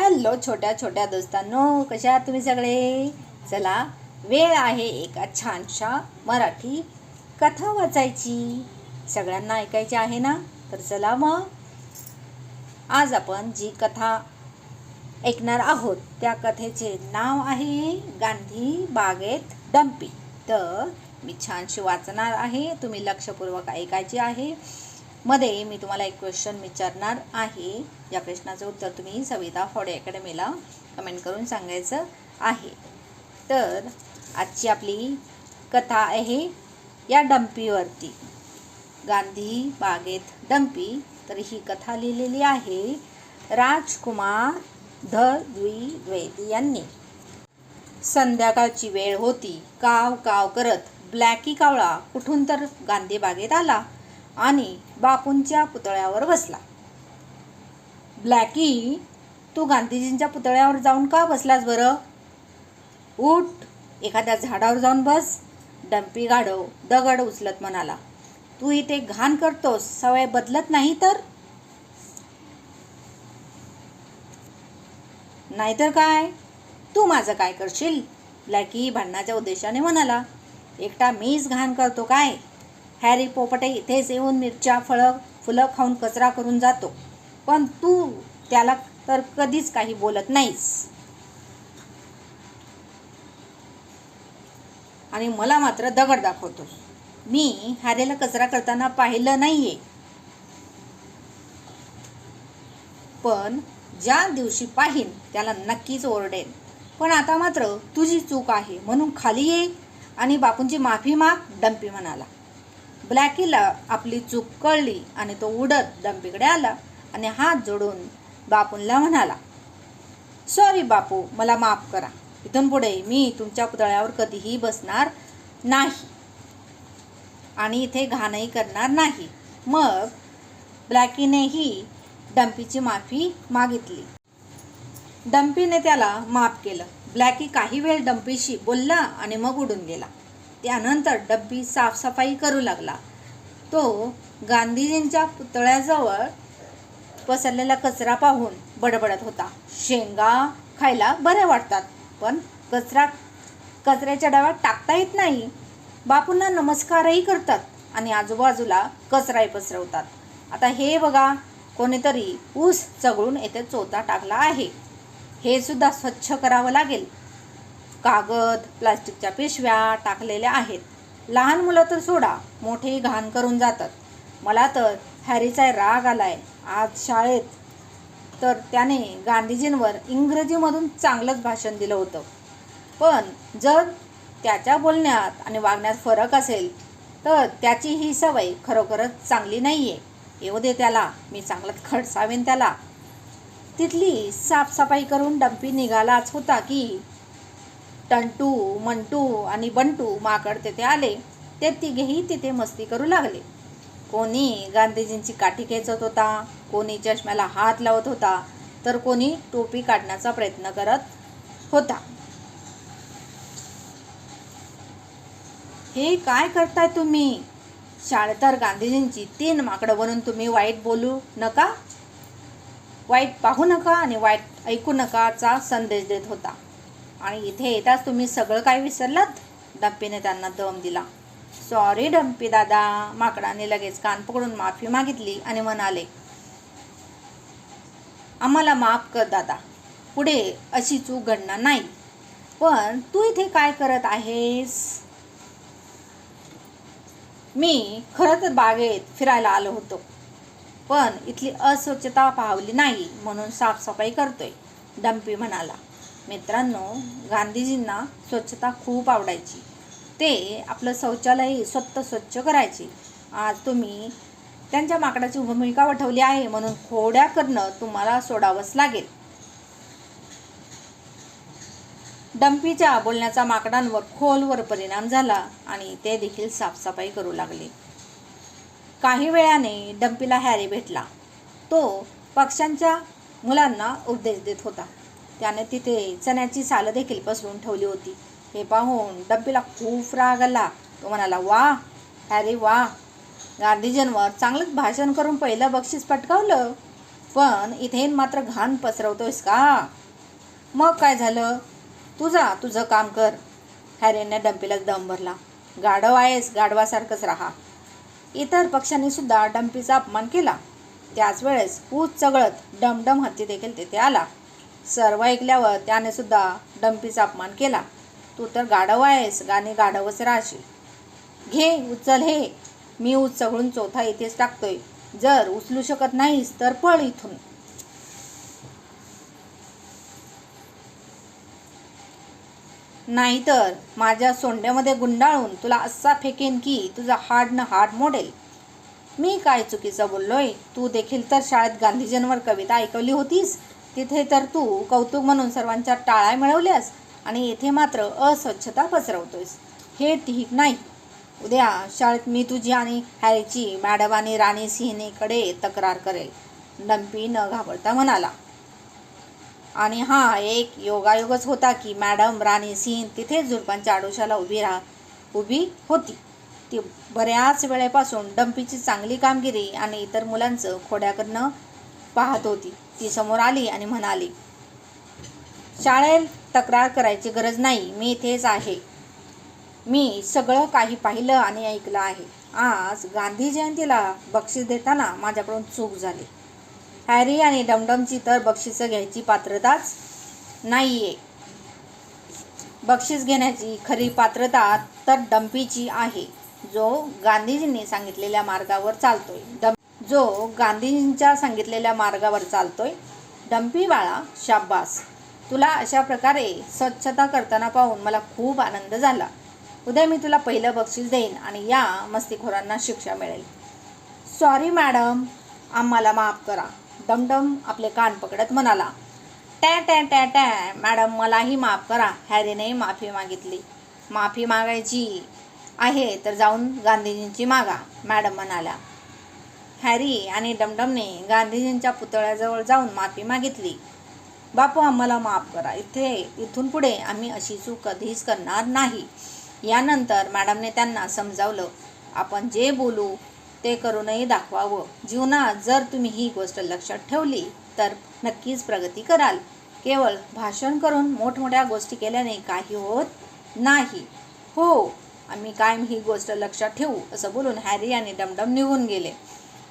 Hello छोट्या छोट्या दोस्तांनो कशा आहात तुम्ही सगळे? चला वेळ आहे एका छानशा मराठी कथा वाचायची. सगळ्यांना ऐकायची आहे ना? तर चला मग. आज आपण जी कथा ऐकणार आहोत त्या कथेचे नाव आहे गांधी बागेत डंपी. तर मी छानशी वाचणार आहे तुम्ही लक्षपूर्वक ऐकायचे आहे. मध्ये मी तुम्हाला एक क्वेश्चन विचारणार आहे. या प्रश्नाचं उत्तर तुम्ही सविता फॉडे अकॅडमीला कमेंट करून सांगायचं आहे. तर आजची आपली कथा आहे या डंपीवरती. गांधी बागेत डंपी तर ही कथा लिहिलेली आहे राजकुमार ध द्विवेदी यांनी. संध्याकाळची वेळ होती. काव काव करत ब्लॅकी कावळा कुठून तर गांधी बागेत आला. आणि बापूंच्या पुतळ्यावर बसला. ब्लॅकी तू गांधीजींच्या पुतळ्यावर जाऊन का बसलास बरं? उठ एखाद्या झाडावर जाऊन बस. डंपी गाढव दगड उचलत म्हणाला. तू इथे घाण करतोस सवय बदलत नाही तर? नाहीतर काय? तू माझं काय करशील? ब्लॅकी भांडणाच्या उद्देशाने म्हणाला. एकटा मीच घाण करतो काय? हॅरी पोपटे इथेच येऊन मिरच्या फळं फुलं खाऊन कचरा करून जातो. पण तू त्याला तर कधीच काही बोलत नाहीस. आणि मला मात्र दगड दाखवतो मी हॅरीला कचरा करताना पाहिलं नाहीये. पण ज्या दिवशी पाहीन त्याला नक्कीच ओरडेन. पण आता मात्र तुझी चूक आहे म्हणून खाली ये. आणि बापूंची माफी माग डंपी म्हणाला. ब्लॅकीला आपली चूक कळली आणि तो उडत डम्पीकडे आला आणि हात जोडून बापूंला म्हणाला सॉरी बापू मला माफ करा. इथून पुढे मी तुमच्या पुतळ्यावर कधीही बसणार नाही आणि इथे घाणही करणार नाही. मग ब्लॅकीनेही डम्पीची माफी मागितली. डम्पीने त्याला माफ केलं. ब्लॅकी काही वेळ डम्पीशी बोलला आणि मग उडून गेला. त्यानंतर डब्बी साफसफाई करू लागला. तो गांधीजींच्या पुतळ्याजवळ पसरलेला कचरा पाहून बडबडत होता. शेंगा खायला बऱ्या वाटतात पण कचरा कचऱ्याच्या डब्यात टाकता येत नाही. बापूंना नमस्कारही करतात आणि आजूबाजूला कचराही पसरवतात. आता हे बघा कोणीतरी ऊस चगळून येथे चोथा टाकला आहे. हे सुद्धा स्वच्छ करावं लागेल. कागद प्लास्टिकच्या पिशव्या टाकलेल्या आहेत. लहान मुलं तर सोडा मोठेही घाण करून जातात. मला तर हॅरीचा राग आलाय. आज शाळेत. तर त्याने गांधीजींवर इंग्रजीमधून चांगलंच भाषण दिलं होतं. पण जर त्याच्या बोलण्यात आणि वागण्यात फरक असेल तर त्याची ही सवय खरोखरच चांगली नाही आहे येऊ दे त्याला मी चांगलं खडसावेन त्याला. तिथली साफसफाई करून डंपी निघालाच होता की टंटू मंटू आणि बंटू माकड तेथे आले. ते तिघेही तिथे मस्ती करू लागले. कोणी गांधीजींची काठी खेचत होता कोणी चष्म्याला हात लावत होता तर कोणी टोपी काढण्याचा प्रयत्न करत होता. हे काय करताय तुम्ही? शाळेतर तर गांधीजींची तीन माकडं बनून तुम्ही वाईट बोलू नका? वाईट पाहू नका आणि वाईट ऐकू नकाचा संदेश देत होता. आणि इथे येताच तुम्ही सगळं काय विसरलात? डंपीने त्यांना दम दिला. सॉरी डंपी दादा. माकडाने लगेच कान पकडून माफी मागितली आणि म्हणाले आम्हाला माफ कर दादा. पुढे अशी चूक घडणार नाही. पण तू इथे काय करत आहेस? मी खरं तर बागेत फिरायला आलो होतो. पण इथली अस्वच्छता पाहवली नाही म्हणून साफसफाई करतोय डंपी म्हणाला. मित्रांनो गांधीजींना स्वच्छता खूप आवडायची. ते आपलं शौचालय स्वतः स्वच्छ करायचे. आज तुम्ही त्यांच्या माकडाची भूमिका वठवली आहे म्हणून खोड्या करणं तुम्हाला सोडावंच लागेल. डम्पीच्या बोलण्याचा माकडांवर खोलवर परिणाम झाला आणि ते देखील साफसफाई करू लागले. काही वेळाने डम्पीला हॅरी भेटला. तो पक्ष्यांच्या मुलांना उपदेश देत होता. त्याने तिथे चण्याची सालं देखील पसरून ठेवली होती. हे पाहून डब्बीला खूप राग आला. तो म्हणाला वा अरे वा गांधीजींवर चांगलंच भाषण करून पहिलं बक्षीस पटकावलं. पण इथे मात्र घाण पसरवतोयस का? मग काय झालं? तू जा तुझं काम कर. हॅरीने डम्पीला दम भरला. गाढव आहेस गाढवासारखंच राहा. इतर पक्षांनी सुद्धा डम्पीचा अपमान केला. त्याच वेळेस ऊस चगळत डमडम हत्ती देखील तेथे आला. सर्व ऐकल्यावर त्याने सुद्धा डंपीचा अपमान केला. तू तर गाढव आहेस गाणे गाढवच राहशील. घे उचल हे. मी उचळून चौथा इथेच टाकतोय. जर उचलू शकत नाहीस तर पळ इथून. नाहीतर माझ्या सोंड्यामध्ये गुंडाळून तुला असा फेकेन की तुझा हार्ड न हाड मोडेल. मी काय चुकीचं बोललोय? तू देखील तर शाळेत गांधीजींवर कविता ऐकवली होतीस. तिथे तर तू कौतुक म्हणून सर्वांच्या टाळ्या मिळवल्यास आणि येथे मात्र अस्वच्छता पसरवतोयस. हे ठीक नाही. उद्या शाळेत मी तुझी आणि हॅरीची मॅडम आणि राणी सिंहनेकडे तक्रार करेल. डम्पी न घाबरता म्हणाला. आणि हा एक योगायोगच होता की मॅडम राणी सिंह तिथेच झुडपांच्या आडोशाला उभी राहा उभी होती. ती बऱ्याच वेळेपासून डम्पीची चांगली कामगिरी आणि इतर मुलांचं खोड्या करणं पाहत होती. ती समोर आली आणि म्हणाली शाळेत तक्रार करायची गरज नाही मी इथेच आहे. मी सगळं काही पाहिलं आणि ऐकलं आहे. आज गांधी जयंतीला बक्षीस देताना माझ्याकडून चूक झाली. हॅरी आणि डमडमची तर बक्षिसं घ्यायची पात्रताच नाही आहे बक्षीस घेण्याची खरी पात्रता तर डम्पीची आहे. जो गांधीजींनी सांगितलेल्या मार्गावर चालतोय. डम जो गांधीजींच्या सांगितलेल्या मार्गावर चालतोय डम्पी बाळा शाब्बास. तुला अशा प्रकारे स्वच्छता करताना पाहून मला खूप आनंद झाला. उद्या मी तुला पहिलं बक्षीस देईन आणि या मस्तीखोरांना शिक्षा मिळेल. सॉरी मॅडम आम्हाला माफ करा. डमडम आपले कान पकडत म्हणाला. टॅ टॅ टॅ टॅ मॅडम मलाही माफ करा. हॅरीने माफी मागितली. माफी मागायची आहे तर जाऊन गांधीजींची मागा मॅडम म्हणाल्या. हॅरी आणि डमडमने गांधीजींच्या पुतळ्याजवळ जाऊन माफी मागितली. बापू आम्हाला माफ करा. इथे इथून पुढे आम्ही अशी चूक कधीच करणार नाही. यानंतर मॅडमने त्यांना समजावलं आपण जे बोलू ते करूनही दाखवावं. जीवनात जर तुम्ही ही गोष्ट लक्षात ठेवली तर नक्कीच प्रगती कराल. केवळ भाषण करून मोठमोठ्या गोष्टी केल्याने काही होत नाही. हो आम्ही कायम ही गोष्ट लक्षात ठेवू असं बोलून हॅरी आणि डमडम निघून गेले.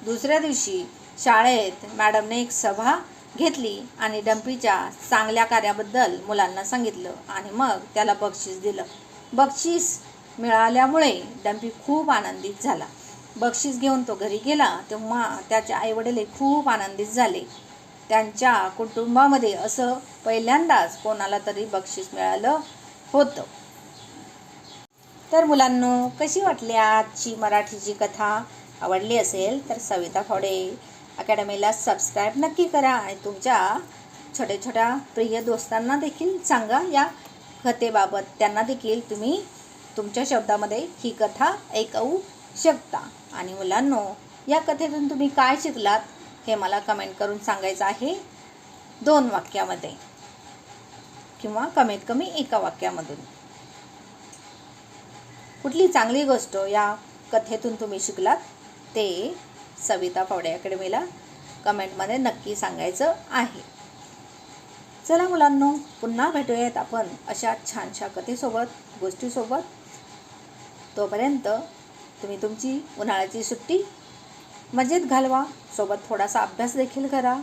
दुसऱ्या दिवशी शाळेत मॅडमने एक सभा घेतली आणि डम्पीच्या चांगल्या कार्याबद्दल मुलांना सांगितलं आणि मग त्याला बक्षीस दिलं. बक्षीस मिळाल्यामुळे डम्पी खूप आनंदित झाला. बक्षीस घेऊन तो घरी गेला तेव्हा त्याचे आईवडील खूप आनंदित झाले. त्यांच्या कुटुंबामध्ये असं पहिल्यांदाच कोणाला तरी बक्षीस मिळालं होतं. तर मुलांनो कशी वाटली आजची मराठीची कथा? आवडली असेल तर सविता फावडे अकॅडमीला सबस्क्राईब नक्की करा आणि तुमच्या छोट्या छोट्या प्रिय दोस्तांना देखील सांगा या कथेबाबत. त्यांना देखील तुम्ही तुमच्या शब्दामध्ये ही कथा ऐकवू शकता. आणि मुलांनो या कथेतून तुम्ही काय शिकलात हे मला कमेंट करून सांगायचं आहे दोन वाक्यामध्ये किंवा कमीत कमी एका वाक्यामधून. कुठली चांगली गोष्ट या कथेतून तुम्ही शिकलात? ते सविता फावडे अकॅडमीला कमेंटमध्ये नक्की सांगायचं आहे. चला मुलांनो पुन्हा भेटूयात आपण अशा छानशा कथेसोबत गोष्टीसोबत. तोपर्यंत तुम्ही तुमची उन्हाळ्याची सुट्टी मजेत घालवा. सोबत थोडासा अभ्यास देखील करा.